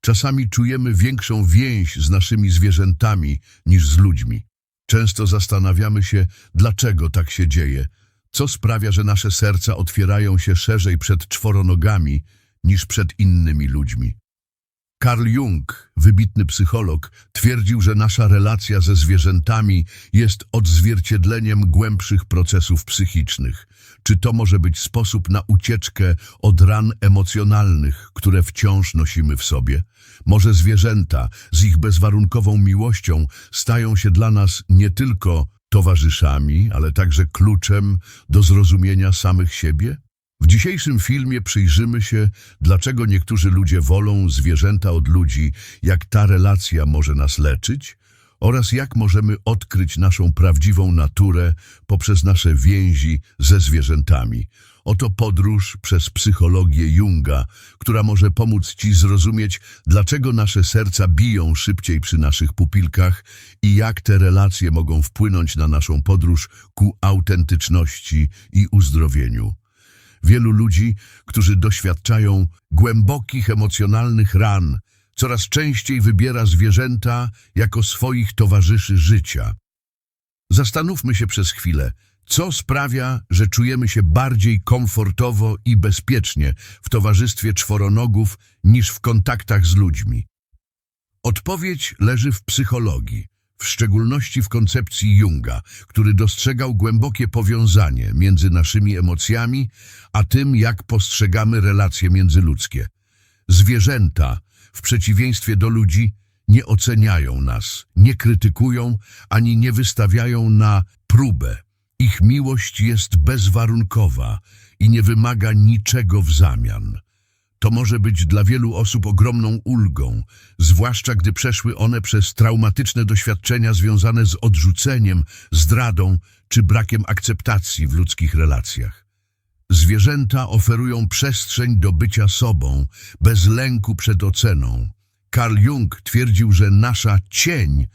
Czasami czujemy większą więź z naszymi zwierzętami niż z ludźmi. Często zastanawiamy się, dlaczego tak się dzieje, co sprawia, że nasze serca otwierają się szerzej przed czworonogami niż przed innymi ludźmi. Carl Jung, wybitny psycholog, twierdził, że nasza relacja ze zwierzętami jest odzwierciedleniem głębszych procesów psychicznych. Czy to może być sposób na ucieczkę od ran emocjonalnych, które wciąż nosimy w sobie? Może zwierzęta z ich bezwarunkową miłością stają się dla nas nie tylko towarzyszami, ale także kluczem do zrozumienia samych siebie? W dzisiejszym filmie przyjrzymy się, dlaczego niektórzy ludzie wolą zwierzęta od ludzi, jak ta relacja może nas leczyć oraz jak możemy odkryć naszą prawdziwą naturę poprzez nasze więzi ze zwierzętami. Oto podróż przez psychologię Junga, która może pomóc Ci zrozumieć, dlaczego nasze serca biją szybciej przy naszych pupilkach i jak te relacje mogą wpłynąć na naszą podróż ku autentyczności i uzdrowieniu. Wielu ludzi, którzy doświadczają głębokich emocjonalnych ran, coraz częściej wybiera zwierzęta jako swoich towarzyszy życia. Zastanówmy się przez chwilę, co sprawia, że czujemy się bardziej komfortowo i bezpiecznie w towarzystwie czworonogów niż w kontaktach z ludźmi. Odpowiedź leży w psychologii, w szczególności w koncepcji Junga, który dostrzegał głębokie powiązanie między naszymi emocjami, a tym, jak postrzegamy relacje międzyludzkie. Zwierzęta, w przeciwieństwie do ludzi, nie oceniają nas, nie krytykują, ani nie wystawiają na próbę. Ich miłość jest bezwarunkowa i nie wymaga niczego w zamian. To może być dla wielu osób ogromną ulgą, zwłaszcza gdy przeszły one przez traumatyczne doświadczenia związane z odrzuceniem, zdradą czy brakiem akceptacji w ludzkich relacjach. Zwierzęta oferują przestrzeń do bycia sobą, bez lęku przed oceną. Carl Jung twierdził, że nasza cień,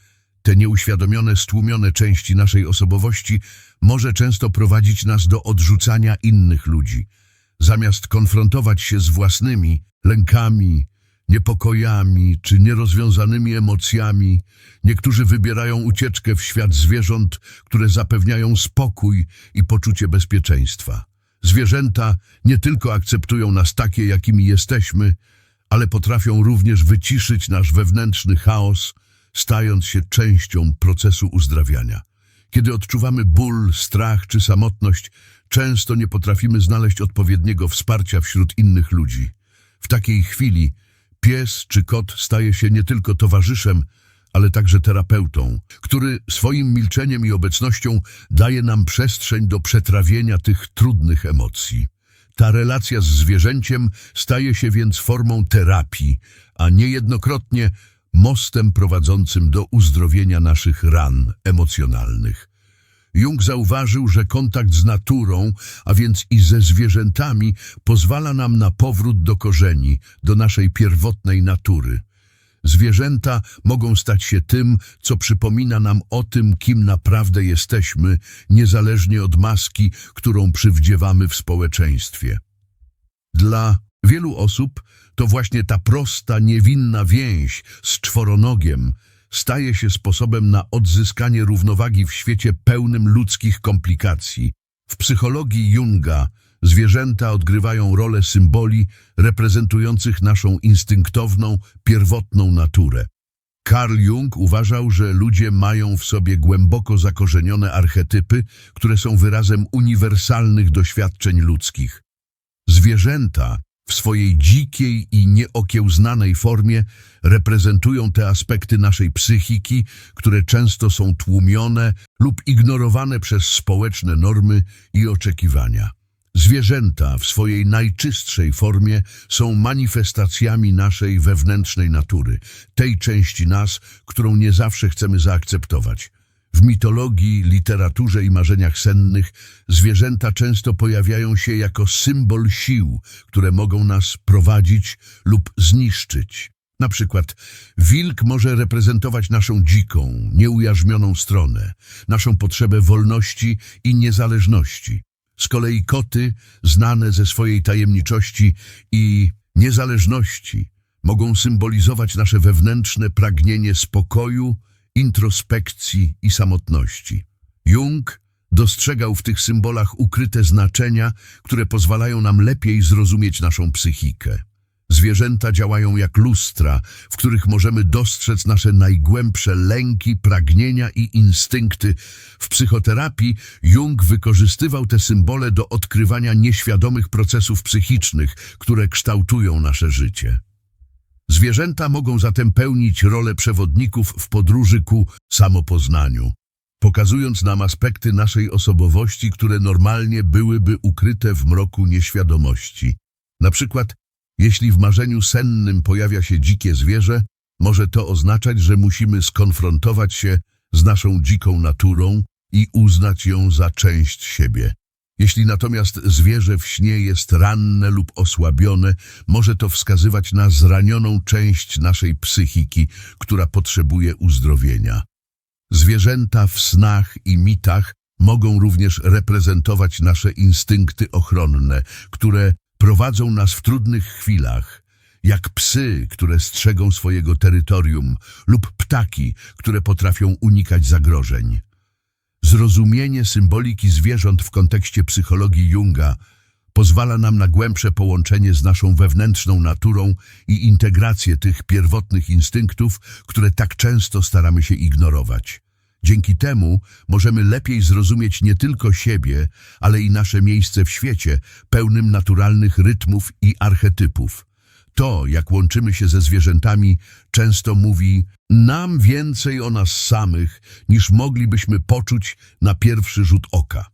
te nieuświadomione, stłumione części naszej osobowości, może często prowadzić nas do odrzucania innych ludzi. Zamiast konfrontować się z własnymi lękami, niepokojami czy nierozwiązanymi emocjami, niektórzy wybierają ucieczkę w świat zwierząt, które zapewniają spokój i poczucie bezpieczeństwa. Zwierzęta nie tylko akceptują nas takie, jakimi jesteśmy, ale potrafią również wyciszyć nasz wewnętrzny chaos, stając się częścią procesu uzdrawiania. Kiedy odczuwamy ból, strach czy samotność, często nie potrafimy znaleźć odpowiedniego wsparcia wśród innych ludzi. W takiej chwili pies czy kot staje się nie tylko towarzyszem, ale także terapeutą, który swoim milczeniem i obecnością daje nam przestrzeń do przetrawienia tych trudnych emocji. Ta relacja z zwierzęciem staje się więc formą terapii, a niejednokrotnie mostem prowadzącym do uzdrowienia naszych ran emocjonalnych. Jung zauważył, że kontakt z naturą, a więc i ze zwierzętami, pozwala nam na powrót do korzeni, do naszej pierwotnej natury. Zwierzęta mogą stać się tym, co przypomina nam o tym, kim naprawdę jesteśmy, niezależnie od maski, którą przywdziewamy w społeczeństwie. Dla wielu osób to właśnie ta prosta, niewinna więź z czworonogiem staje się sposobem na odzyskanie równowagi w świecie pełnym ludzkich komplikacji. W psychologii Junga zwierzęta odgrywają rolę symboli reprezentujących naszą instynktowną, pierwotną naturę. Carl Jung uważał, że ludzie mają w sobie głęboko zakorzenione archetypy, które są wyrazem uniwersalnych doświadczeń ludzkich. Zwierzęta w swojej dzikiej i nieokiełznanej formie reprezentują te aspekty naszej psychiki, które często są tłumione lub ignorowane przez społeczne normy i oczekiwania. Zwierzęta w swojej najczystszej formie są manifestacjami naszej wewnętrznej natury, tej części nas, którą nie zawsze chcemy zaakceptować. W mitologii, literaturze i marzeniach sennych zwierzęta często pojawiają się jako symbol sił, które mogą nas prowadzić lub zniszczyć. Na przykład wilk może reprezentować naszą dziką, nieujarzmioną stronę, naszą potrzebę wolności i niezależności. Z kolei koty, znane ze swojej tajemniczości i niezależności, mogą symbolizować nasze wewnętrzne pragnienie spokoju, introspekcji i samotności. Jung dostrzegał w tych symbolach ukryte znaczenia, które pozwalają nam lepiej zrozumieć naszą psychikę. Zwierzęta działają jak lustra, w których możemy dostrzec nasze najgłębsze lęki, pragnienia i instynkty. W psychoterapii Jung wykorzystywał te symbole do odkrywania nieświadomych procesów psychicznych, które kształtują nasze życie. Zwierzęta mogą zatem pełnić rolę przewodników w podróży ku samopoznaniu, pokazując nam aspekty naszej osobowości, które normalnie byłyby ukryte w mroku nieświadomości. Na przykład, jeśli w marzeniu sennym pojawia się dzikie zwierzę, może to oznaczać, że musimy skonfrontować się z naszą dziką naturą i uznać ją za część siebie. Jeśli natomiast zwierzę w śnie jest ranne lub osłabione, może to wskazywać na zranioną część naszej psychiki, która potrzebuje uzdrowienia. Zwierzęta w snach i mitach mogą również reprezentować nasze instynkty ochronne, które prowadzą nas w trudnych chwilach, jak psy, które strzegą swojego terytorium, lub ptaki, które potrafią unikać zagrożeń. Zrozumienie symboliki zwierząt w kontekście psychologii Junga pozwala nam na głębsze połączenie z naszą wewnętrzną naturą i integrację tych pierwotnych instynktów, które tak często staramy się ignorować. Dzięki temu możemy lepiej zrozumieć nie tylko siebie, ale i nasze miejsce w świecie, pełnym naturalnych rytmów i archetypów. To, jak łączymy się ze zwierzętami, często mówi nam więcej o nas samych, niż moglibyśmy poczuć na pierwszy rzut oka.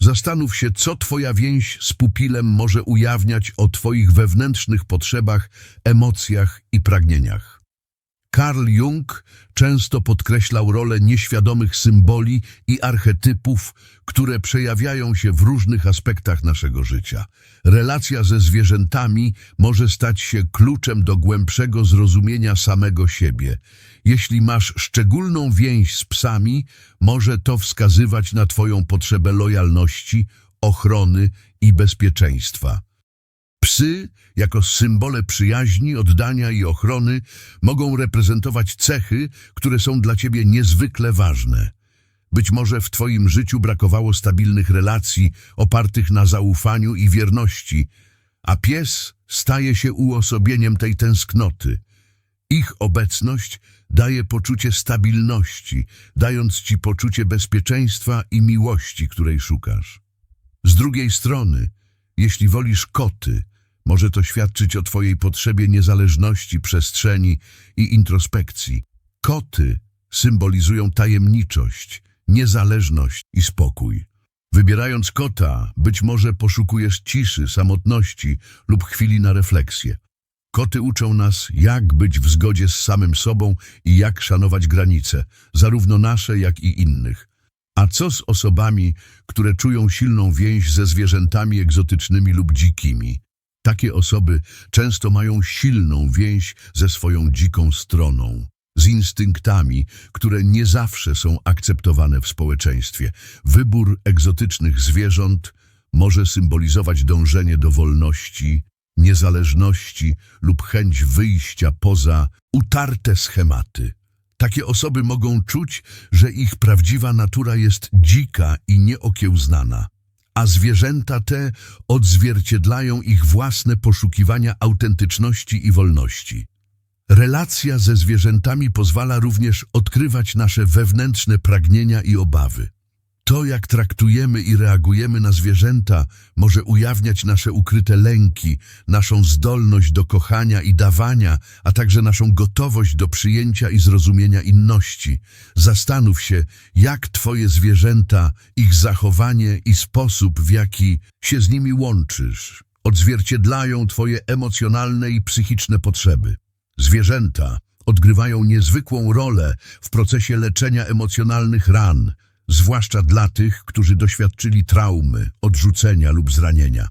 Zastanów się, co Twoja więź z pupilem może ujawniać o Twoich wewnętrznych potrzebach, emocjach i pragnieniach. Carl Jung często podkreślał rolę nieświadomych symboli i archetypów, które przejawiają się w różnych aspektach naszego życia. Relacja ze zwierzętami może stać się kluczem do głębszego zrozumienia samego siebie. Jeśli masz szczególną więź z psami, może to wskazywać na Twoją potrzebę lojalności, ochrony i bezpieczeństwa. Psy, jako symbole przyjaźni, oddania i ochrony, mogą reprezentować cechy, które są dla ciebie niezwykle ważne. Być może w twoim życiu brakowało stabilnych relacji opartych na zaufaniu i wierności, a pies staje się uosobieniem tej tęsknoty. Ich obecność daje poczucie stabilności, dając ci poczucie bezpieczeństwa i miłości, której szukasz. Z drugiej strony, jeśli wolisz koty, może to świadczyć o Twojej potrzebie niezależności, przestrzeni i introspekcji. Koty symbolizują tajemniczość, niezależność i spokój. Wybierając kota, być może poszukujesz ciszy, samotności lub chwili na refleksję. Koty uczą nas, jak być w zgodzie z samym sobą i jak szanować granice, zarówno nasze, jak i innych. A co z osobami, które czują silną więź ze zwierzętami egzotycznymi lub dzikimi? Takie osoby często mają silną więź ze swoją dziką stroną, z instynktami, które nie zawsze są akceptowane w społeczeństwie. Wybór egzotycznych zwierząt może symbolizować dążenie do wolności, niezależności lub chęć wyjścia poza utarte schematy. Takie osoby mogą czuć, że ich prawdziwa natura jest dzika i nieokiełznana a zwierzęta te odzwierciedlają ich własne poszukiwania autentyczności i wolności. Relacja ze zwierzętami pozwala również odkrywać nasze wewnętrzne pragnienia i obawy. To, jak traktujemy i reagujemy na zwierzęta, może ujawniać nasze ukryte lęki, naszą zdolność do kochania i dawania, a także naszą gotowość do przyjęcia i zrozumienia inności. Zastanów się, jak Twoje zwierzęta, ich zachowanie i sposób, w jaki się z nimi łączysz, odzwierciedlają Twoje emocjonalne i psychiczne potrzeby. Zwierzęta odgrywają niezwykłą rolę w procesie leczenia emocjonalnych ran, zwłaszcza dla tych, którzy doświadczyli traumy, odrzucenia lub zranienia.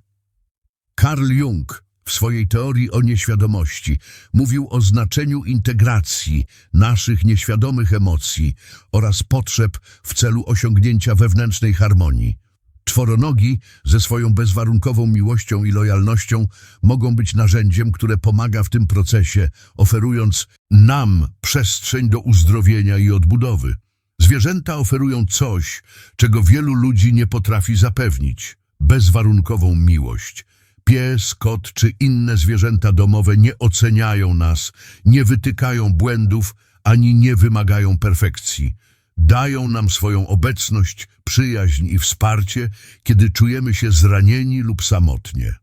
Carl Jung w swojej teorii o nieświadomości mówił o znaczeniu integracji naszych nieświadomych emocji oraz potrzeb w celu osiągnięcia wewnętrznej harmonii. Czworonogi ze swoją bezwarunkową miłością i lojalnością mogą być narzędziem, które pomaga w tym procesie, oferując nam przestrzeń do uzdrowienia i odbudowy. Zwierzęta oferują coś, czego wielu ludzi nie potrafi zapewnić bezwarunkową miłość. Pies, kot czy inne zwierzęta domowe nie oceniają nas, nie wytykają błędów ani nie wymagają perfekcji. Dają nam swoją obecność, przyjaźń i wsparcie, kiedy czujemy się zranieni lub samotnie.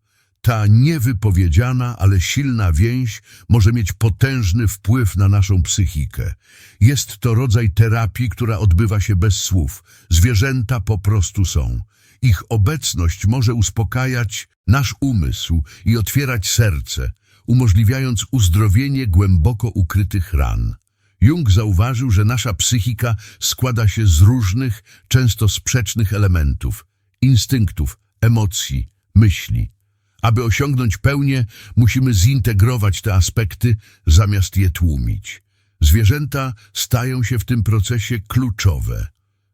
Ta niewypowiedziana, ale silna więź może mieć potężny wpływ na naszą psychikę. Jest to rodzaj terapii, która odbywa się bez słów. Zwierzęta po prostu są. Ich obecność może uspokajać nasz umysł i otwierać serce, umożliwiając uzdrowienie głęboko ukrytych ran. Jung zauważył, że nasza psychika składa się z różnych, często sprzecznych elementów, instynktów, emocji, myśli. Aby osiągnąć pełnię, musimy zintegrować te aspekty, zamiast je tłumić. Zwierzęta stają się w tym procesie kluczowe.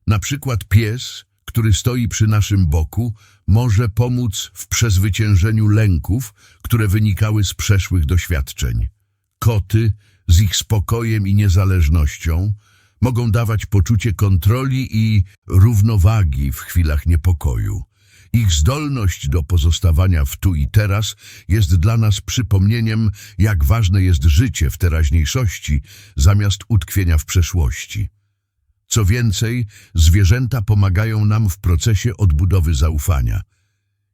Na przykład pies, który stoi przy naszym boku, może pomóc w przezwyciężeniu lęków, które wynikały z przeszłych doświadczeń. Koty z ich spokojem i niezależnością mogą dawać poczucie kontroli i równowagi w chwilach niepokoju. Ich zdolność do pozostawania w tu i teraz jest dla nas przypomnieniem, jak ważne jest życie w teraźniejszości zamiast utkwienia w przeszłości. Co więcej, zwierzęta pomagają nam w procesie odbudowy zaufania.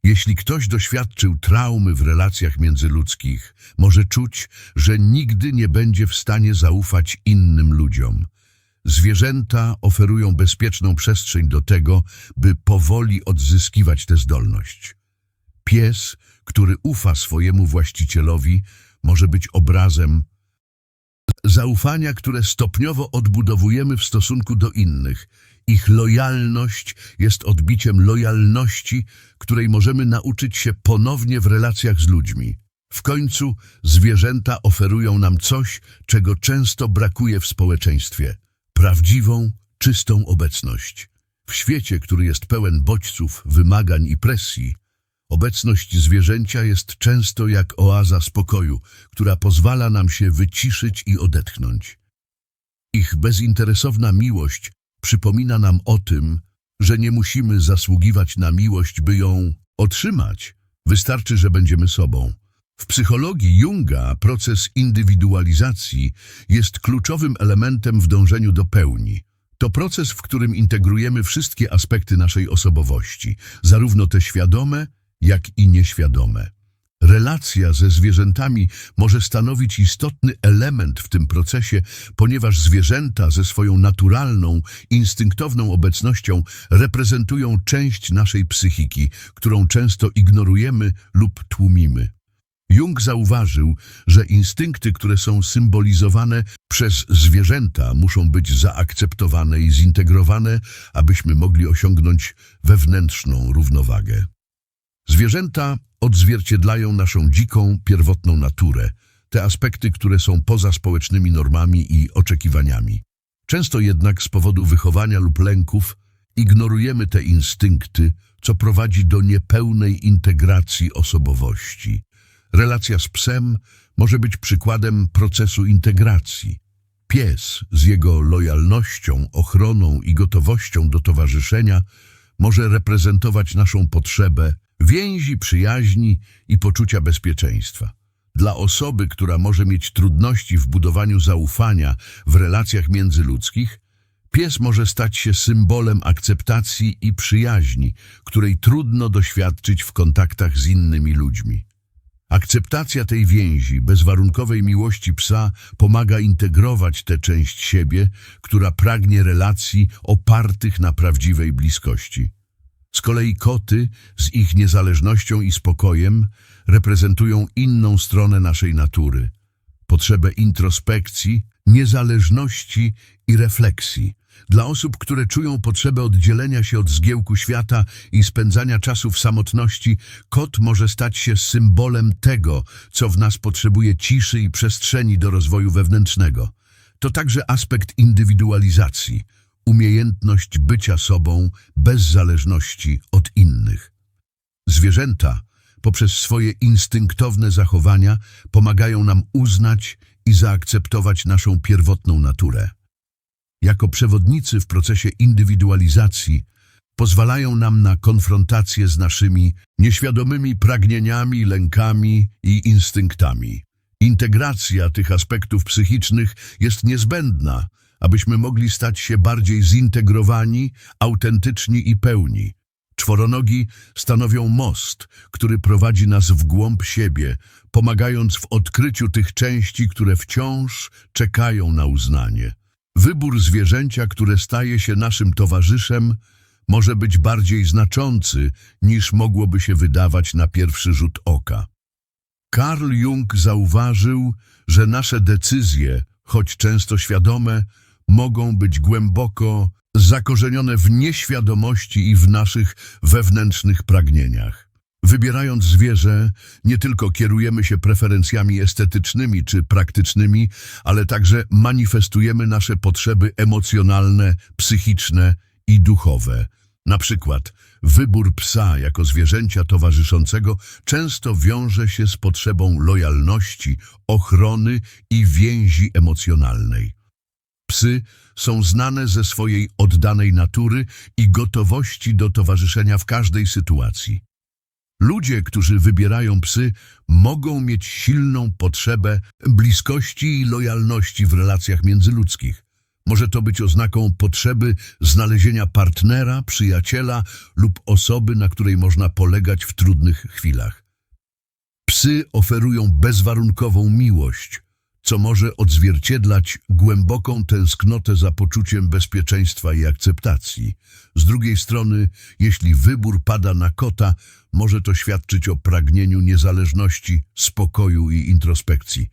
Jeśli ktoś doświadczył traumy w relacjach międzyludzkich, może czuć, że nigdy nie będzie w stanie zaufać innym ludziom. Zwierzęta oferują bezpieczną przestrzeń do tego, by powoli odzyskiwać tę zdolność. Pies, który ufa swojemu właścicielowi, może być obrazem zaufania, które stopniowo odbudowujemy w stosunku do innych. Ich lojalność jest odbiciem lojalności, której możemy nauczyć się ponownie w relacjach z ludźmi. W końcu zwierzęta oferują nam coś, czego często brakuje w społeczeństwie prawdziwą, czystą obecność. W świecie, który jest pełen bodźców, wymagań i presji, obecność zwierzęcia jest często jak oaza spokoju, która pozwala nam się wyciszyć i odetchnąć. Ich bezinteresowna miłość przypomina nam o tym, że nie musimy zasługiwać na miłość, by ją otrzymać. Wystarczy, że będziemy sobą. W psychologii Junga proces indywidualizacji jest kluczowym elementem w dążeniu do pełni. To proces, w którym integrujemy wszystkie aspekty naszej osobowości, zarówno te świadome, jak i nieświadome. Relacja ze zwierzętami może stanowić istotny element w tym procesie, ponieważ zwierzęta ze swoją naturalną, instynktowną obecnością reprezentują część naszej psychiki, którą często ignorujemy lub tłumimy. Jung zauważył, że instynkty, które są symbolizowane przez zwierzęta, muszą być zaakceptowane i zintegrowane, abyśmy mogli osiągnąć wewnętrzną równowagę. Zwierzęta odzwierciedlają naszą dziką, pierwotną naturę, te aspekty, które są poza społecznymi normami i oczekiwaniami. Często jednak z powodu wychowania lub lęków ignorujemy te instynkty, co prowadzi do niepełnej integracji osobowości. Relacja z psem może być przykładem procesu integracji. Pies z jego lojalnością, ochroną i gotowością do towarzyszenia może reprezentować naszą potrzebę więzi, przyjaźni i poczucia bezpieczeństwa. Dla osoby, która może mieć trudności w budowaniu zaufania w relacjach międzyludzkich, pies może stać się symbolem akceptacji i przyjaźni, której trudno doświadczyć w kontaktach z innymi ludźmi. Akceptacja tej więzi, bezwarunkowej miłości psa pomaga integrować tę część siebie, która pragnie relacji opartych na prawdziwej bliskości. Z kolei koty z ich niezależnością i spokojem reprezentują inną stronę naszej natury. Potrzebę introspekcji, niezależności i refleksji. Dla osób, które czują potrzebę oddzielenia się od zgiełku świata i spędzania czasu w samotności, kot może stać się symbolem tego, co w nas potrzebuje ciszy i przestrzeni do rozwoju wewnętrznego. To także aspekt indywidualizacji – umiejętność bycia sobą bez zależności od innych. Zwierzęta, poprzez swoje instynktowne zachowania, pomagają nam uznać i zaakceptować naszą pierwotną naturę. Jako przewodnicy w procesie indywidualizacji pozwalają nam na konfrontację z naszymi nieświadomymi pragnieniami, lękami i instynktami. Integracja tych aspektów psychicznych jest niezbędna, abyśmy mogli stać się bardziej zintegrowani, autentyczni i pełni. Czworonogi stanowią most, który prowadzi nas w głąb siebie, pomagając w odkryciu tych części, które wciąż czekają na uznanie. Wybór zwierzęcia, które staje się naszym towarzyszem, może być bardziej znaczący, niż mogłoby się wydawać na pierwszy rzut oka. Karl Jung zauważył, że nasze decyzje, choć często świadome, mogą być głęboko zakorzenione w nieświadomości i w naszych wewnętrznych pragnieniach. Wybierając zwierzę, nie tylko kierujemy się preferencjami estetycznymi czy praktycznymi, ale także manifestujemy nasze potrzeby emocjonalne, psychiczne i duchowe. Na przykład wybór psa jako zwierzęcia towarzyszącego często wiąże się z potrzebą lojalności, ochrony i więzi emocjonalnej. Psy są znane ze swojej oddanej natury i gotowości do towarzyszenia w każdej sytuacji. Ludzie, którzy wybierają psy, mogą mieć silną potrzebę bliskości i lojalności w relacjach międzyludzkich. Może to być oznaką potrzeby znalezienia partnera, przyjaciela lub osoby, na której można polegać w trudnych chwilach. Psy oferują bezwarunkową miłość, co może odzwierciedlać głęboką tęsknotę za poczuciem bezpieczeństwa i akceptacji. Z drugiej strony, jeśli wybór pada na kota, może to świadczyć o pragnieniu niezależności, spokoju i introspekcji.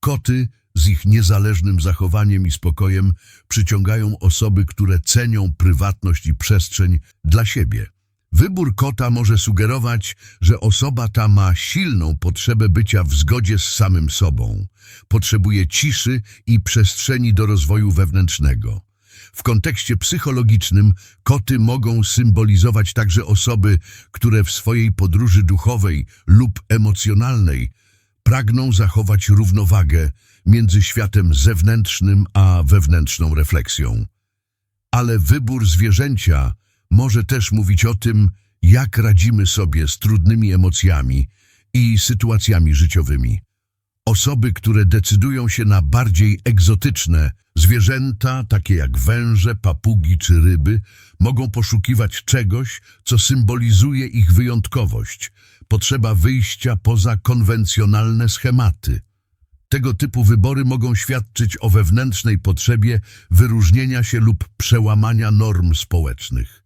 Koty z ich niezależnym zachowaniem i spokojem przyciągają osoby, które cenią prywatność i przestrzeń dla siebie. Wybór kota może sugerować, że osoba ta ma silną potrzebę bycia w zgodzie z samym sobą. Potrzebuje ciszy i przestrzeni do rozwoju wewnętrznego. W kontekście psychologicznym koty mogą symbolizować także osoby, które w swojej podróży duchowej lub emocjonalnej pragną zachować równowagę między światem zewnętrznym a wewnętrzną refleksją. Ale wybór zwierzęcia może też mówić o tym, jak radzimy sobie z trudnymi emocjami i sytuacjami życiowymi. Osoby, które decydują się na bardziej egzotyczne zwierzęta, takie jak węże, papugi czy ryby, mogą poszukiwać czegoś, co symbolizuje ich wyjątkowość, potrzeba wyjścia poza konwencjonalne schematy. Tego typu wybory mogą świadczyć o wewnętrznej potrzebie wyróżnienia się lub przełamania norm społecznych.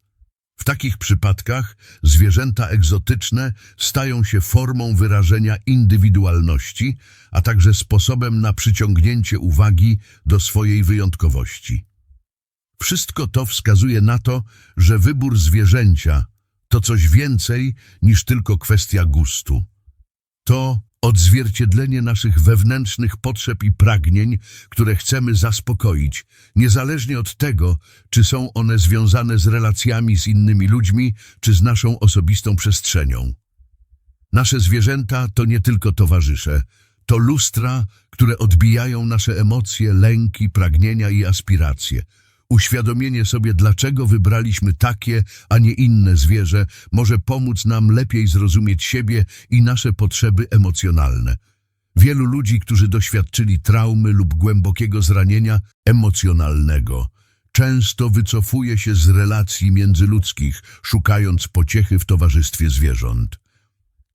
W takich przypadkach zwierzęta egzotyczne stają się formą wyrażenia indywidualności, a także sposobem na przyciągnięcie uwagi do swojej wyjątkowości. Wszystko to wskazuje na to, że wybór zwierzęcia to coś więcej niż tylko kwestia gustu. To odzwierciedlenie naszych wewnętrznych potrzeb i pragnień, które chcemy zaspokoić, niezależnie od tego, czy są one związane z relacjami z innymi ludźmi, czy z naszą osobistą przestrzenią. Nasze zwierzęta to nie tylko towarzysze, to lustra, które odbijają nasze emocje, lęki, pragnienia i aspiracje. Uświadomienie sobie, dlaczego wybraliśmy takie, a nie inne zwierzę, może pomóc nam lepiej zrozumieć siebie i nasze potrzeby emocjonalne. Wielu ludzi, którzy doświadczyli traumy lub głębokiego zranienia emocjonalnego, często wycofuje się z relacji międzyludzkich, szukając pociechy w towarzystwie zwierząt.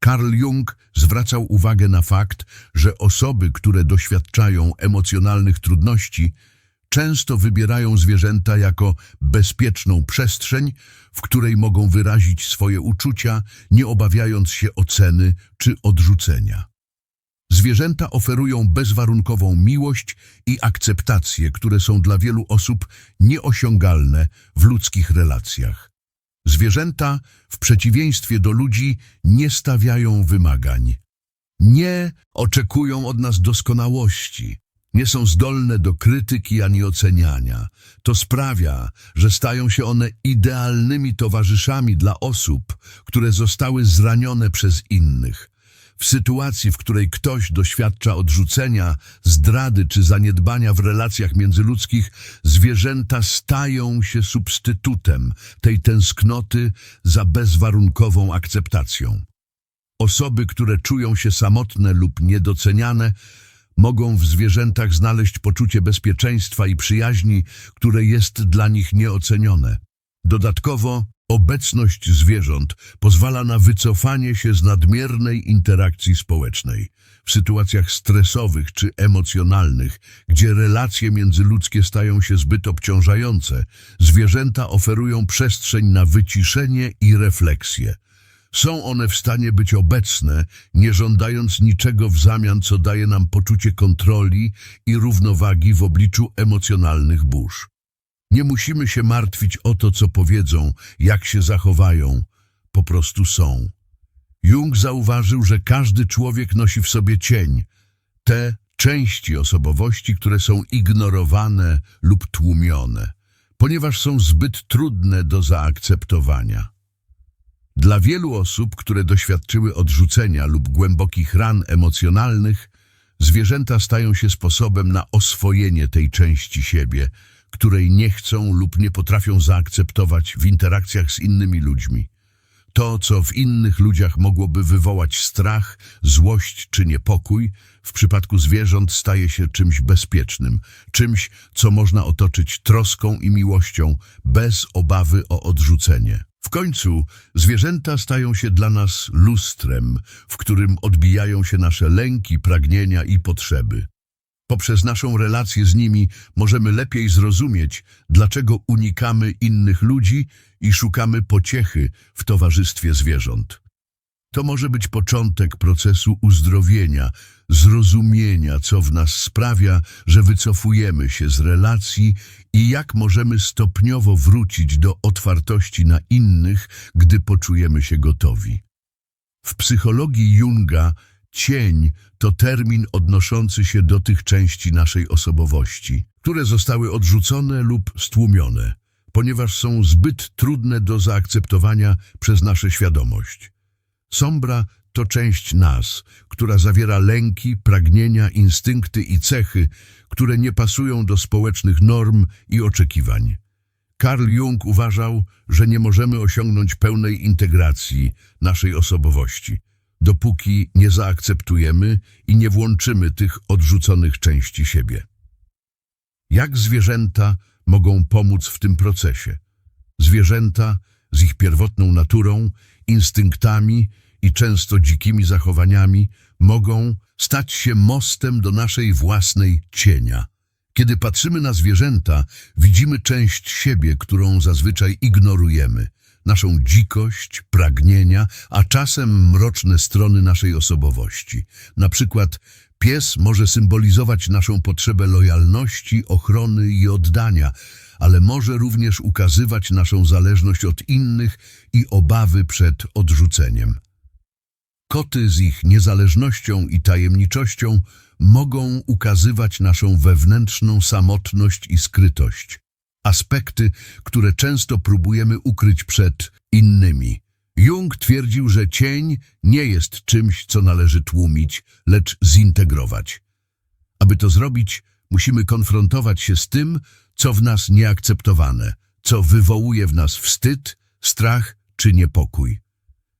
Carl Jung zwracał uwagę na fakt, że osoby, które doświadczają emocjonalnych trudności, często wybierają zwierzęta jako bezpieczną przestrzeń, w której mogą wyrazić swoje uczucia, nie obawiając się oceny czy odrzucenia. Zwierzęta oferują bezwarunkową miłość i akceptację, które są dla wielu osób nieosiągalne w ludzkich relacjach. Zwierzęta, w przeciwieństwie do ludzi, nie stawiają wymagań. Nie oczekują od nas doskonałości. Nie są zdolne do krytyki ani oceniania. To sprawia, że stają się one idealnymi towarzyszami dla osób, które zostały zranione przez innych. W sytuacji, w której ktoś doświadcza odrzucenia, zdrady czy zaniedbania w relacjach międzyludzkich, zwierzęta stają się substytutem tej tęsknoty za bezwarunkową akceptacją. Osoby, które czują się samotne lub niedoceniane, mogą w zwierzętach znaleźć poczucie bezpieczeństwa i przyjaźni, które jest dla nich nieocenione. Dodatkowo obecność zwierząt pozwala na wycofanie się z nadmiernej interakcji społecznej. W sytuacjach stresowych czy emocjonalnych, gdzie relacje międzyludzkie stają się zbyt obciążające, zwierzęta oferują przestrzeń na wyciszenie i refleksję. Są one w stanie być obecne, nie żądając niczego w zamian, co daje nam poczucie kontroli i równowagi w obliczu emocjonalnych burz. Nie musimy się martwić o to, co powiedzą, jak się zachowają, po prostu są. Jung zauważył, że każdy człowiek nosi w sobie cień, te części osobowości, które są ignorowane lub tłumione, ponieważ są zbyt trudne do zaakceptowania. Dla wielu osób, które doświadczyły odrzucenia lub głębokich ran emocjonalnych, zwierzęta stają się sposobem na oswojenie tej części siebie, której nie chcą lub nie potrafią zaakceptować w interakcjach z innymi ludźmi. To, co w innych ludziach mogłoby wywołać strach, złość czy niepokój, w przypadku zwierząt staje się czymś bezpiecznym, czymś, co można otoczyć troską i miłością, bez obawy o odrzucenie. W końcu zwierzęta stają się dla nas lustrem, w którym odbijają się nasze lęki, pragnienia i potrzeby. Poprzez naszą relację z nimi możemy lepiej zrozumieć, dlaczego unikamy innych ludzi i szukamy pociechy w towarzystwie zwierząt. To może być początek procesu uzdrowienia, zrozumienia, co w nas sprawia, że wycofujemy się z relacji i jak możemy stopniowo wrócić do otwartości na innych, gdy poczujemy się gotowi. W psychologii Junga cień to termin odnoszący się do tych części naszej osobowości, które zostały odrzucone lub stłumione, ponieważ są zbyt trudne do zaakceptowania przez naszą świadomość. Sombra to część nas, która zawiera lęki, pragnienia, instynkty i cechy, które nie pasują do społecznych norm i oczekiwań. Carl Jung uważał, że nie możemy osiągnąć pełnej integracji naszej osobowości, dopóki nie zaakceptujemy i nie włączymy tych odrzuconych części siebie. Jak zwierzęta mogą pomóc w tym procesie? Zwierzęta z ich pierwotną naturą, instynktami i często dzikimi zachowaniami mogą stać się mostem do naszej własnej cienia. Kiedy patrzymy na zwierzęta, widzimy część siebie, którą zazwyczaj ignorujemy. Naszą dzikość, pragnienia, a czasem mroczne strony naszej osobowości. Na przykład pies może symbolizować naszą potrzebę lojalności, ochrony i oddania, ale może również ukazywać naszą zależność od innych i obawy przed odrzuceniem. Koty z ich niezależnością i tajemniczością mogą ukazywać naszą wewnętrzną samotność i skrytość, aspekty, które często próbujemy ukryć przed innymi. Jung twierdził, że cień nie jest czymś, co należy tłumić, lecz zintegrować. Aby to zrobić, musimy konfrontować się z tym, co w nas nieakceptowane, co wywołuje w nas wstyd, strach czy niepokój.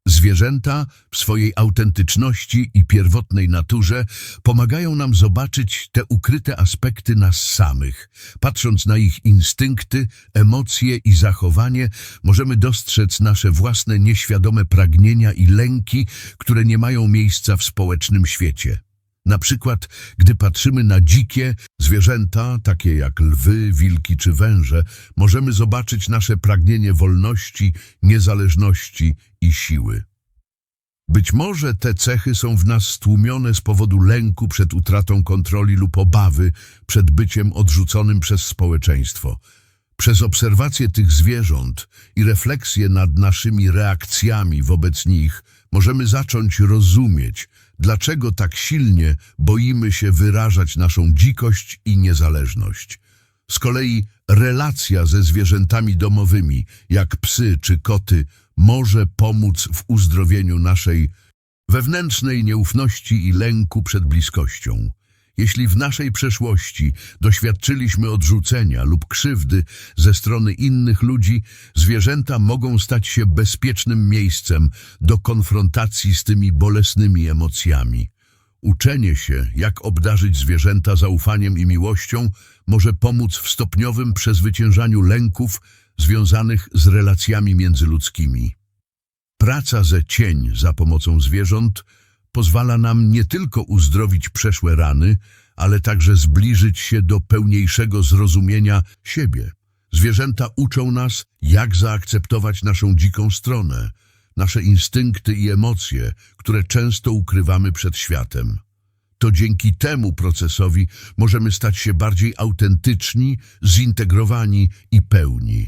Zwierzęta w swojej autentyczności i pierwotnej naturze pomagają nam zobaczyć te ukryte aspekty nas samych. Patrząc na ich instynkty, emocje i zachowanie, możemy dostrzec nasze własne nieświadome pragnienia i lęki, które nie mają miejsca w społecznym świecie. Na przykład, gdy patrzymy na dzikie zwierzęta, takie jak lwy, wilki czy węże, możemy zobaczyć nasze pragnienie wolności, niezależności i siły. Być może te cechy są w nas stłumione z powodu lęku przed utratą kontroli lub obawy przed byciem odrzuconym przez społeczeństwo. Przez obserwację tych zwierząt i refleksję nad naszymi reakcjami wobec nich możemy zacząć rozumieć, dlaczego tak silnie boimy się wyrażać naszą dzikość i niezależność. Z kolei relacja ze zwierzętami domowymi, jak psy czy koty, może pomóc w uzdrowieniu naszej wewnętrznej nieufności i lęku przed bliskością. Jeśli w naszej przeszłości doświadczyliśmy odrzucenia lub krzywdy ze strony innych ludzi, zwierzęta mogą stać się bezpiecznym miejscem do konfrontacji z tymi bolesnymi emocjami. Uczenie się, jak obdarzyć zwierzęta zaufaniem i miłością, może pomóc w stopniowym przezwyciężaniu lęków związanych z relacjami międzyludzkimi. Praca ze cień za pomocą zwierząt pozwala nam nie tylko uzdrowić przeszłe rany, ale także zbliżyć się do pełniejszego zrozumienia siebie. Zwierzęta uczą nas, jak zaakceptować naszą dziką stronę, nasze instynkty i emocje, które często ukrywamy przed światem. To dzięki temu procesowi możemy stać się bardziej autentyczni, zintegrowani i pełni.